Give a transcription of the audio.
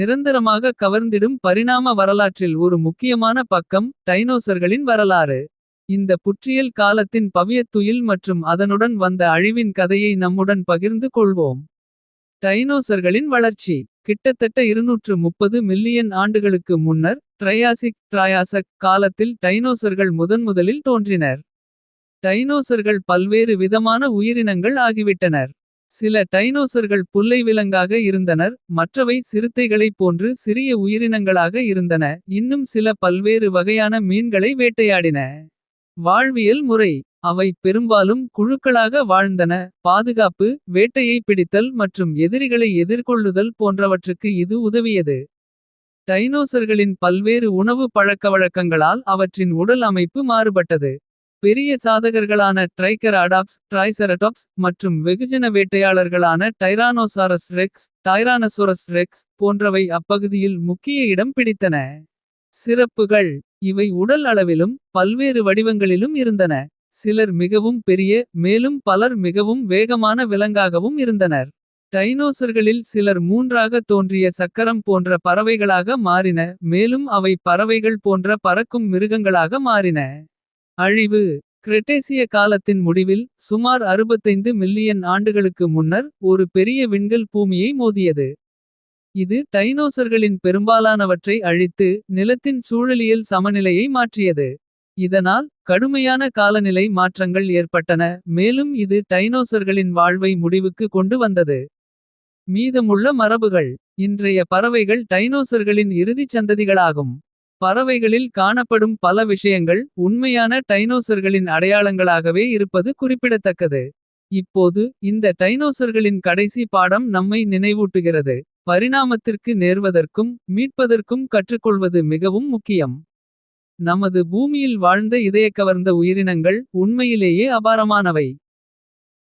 நிரந்தரமாக கவர்ந்திடும் பரிணாம வரலாற்றில் ஒரு முக்கியமான பக்கம் டைனோசர்களின் வரலாறு. இந்த புற்றியல் காலத்தின் பவியத்துயில் மற்றும் அதனுடன் வந்த அழிவின் கதையை நம்முடன் பகிர்ந்து கொள்வோம். டைனோசர்களின் வளர்ச்சி கிட்டத்தட்ட 230 மில்லியன் ஆண்டுகளுக்கு முன்னர். ட்ரையாசிக் ட்ராயாசக் காலத்தில் டைனோசர்கள் முதன்முதலில் தோன்றினர். டைனோசர்கள் பல்வேறு விதமான உயிரினங்கள் ஆகிவிட்டனர். சில டைனோசர்கள் புல்லை விலங்காக இருந்தனர். மற்றவை சிறுத்தைகளைப் போன்று சிறிய உயிரினங்களாக இருந்தன. இன்னும் சில பல்வேறு வகையான மீன்களை வேட்டையாடின. வாழ்வியல் முறை அவை பெரும்பாலும் குழுக்களாக வாழ்ந்தன. பாதுகாப்பு வேட்டையை பிடித்தல் மற்றும் எதிரிகளை எதிர்கொள்ளுதல் போன்றவற்றுக்கு இது உதவியது. டைனோசர்களின் பல்வேறு உணவு பழக்கவழக்கங்களால் அவற்றின் உடல் அமைப்பு மாறுபட்டது. பெரிய சாதகர்களான ட்ரைகெராடாப்ஸ் ட்ரைசெரடாப்ஸ் மற்றும் வெகுஜன வேட்டையாளர்களான டைரானோசாரஸ் ரெக்ஸ். டைரானசோரஸ் ரெக்ஸ் போன்றவை அப்பகுதியில் முக்கிய இடம் பிடித்தன. சிறப்புகள் இவை உடல் அளவிலும் பல்வேறு வடிவங்களிலும் இருந்தன. சிலர் மிகவும் பெரிய மேலும் பலர் மிகவும் வேகமான விலங்காகவும் இருந்தனர். டைனோசர்களில் சிலர் மூன்றாக தோன்றிய சக்கரம் போன்ற பறவைகளாக மாறின. மேலும் அவை பறவைகள் போன்ற பறக்கும் மிருகங்களாக மாறின. அழிவு கிரெட்டேசிய காலத்தின் முடிவில் சுமார் 65 மில்லியன் ஆண்டுகளுக்கு முன்னர். ஒரு பெரிய விண்கல் பூமியை மோதியது. இது டைனோசர்களின் பெரும்பாலானவற்றை அழித்து. நிலத்தின் சூழலியல் சமநிலையை மாற்றியது. இதனால் கடுமையான காலநிலை மாற்றங்கள் ஏற்பட்டன. மேலும் இது டைனோசர்களின் வாழ்வை முடிவுக்கு கொண்டு வந்தது. மீதமுள்ள மரபுகள் இன்றைய பறவைகள் டைனோசர்களின் இறுதிச் சந்ததிகளாகும். பறவைகளில் காணப்படும் பல விஷயங்கள். உண்மையான டைனோசர்களின் அடையாளங்களாகவே இருப்பது குறிப்பிடத்தக்கது. இப்போது இந்த டைனோசர்களின் கடைசி பாடம் நம்மை நினைவூட்டுகிறது. பரிணாமத்திற்கு நேர்வதற்கும் மீட்பதற்கும் கற்றுக்கொள்வது மிகவும் முக்கியம். நமது பூமியில் வாழ்ந்த இதயக்கவர்ந்த உயிரினங்கள். உண்மையிலேயே அபாரமானவை.